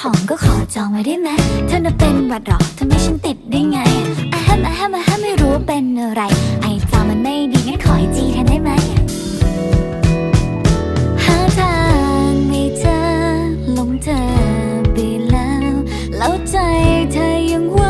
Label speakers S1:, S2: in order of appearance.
S1: ของก็ขอจองไว้ได้ไหมเธอน่ะเป็นหวัดหรอทำให้ฉันติดได้ไงอะฮัมอะฮัมอะฮัมไม่รู้เป็นอะไร ไอ้จามันไม่ดีงั้นขอให้จีแทนได้ไหมหาทางไม่เจอลงเธอไปแล้ว แล้วใจเธอยังว่า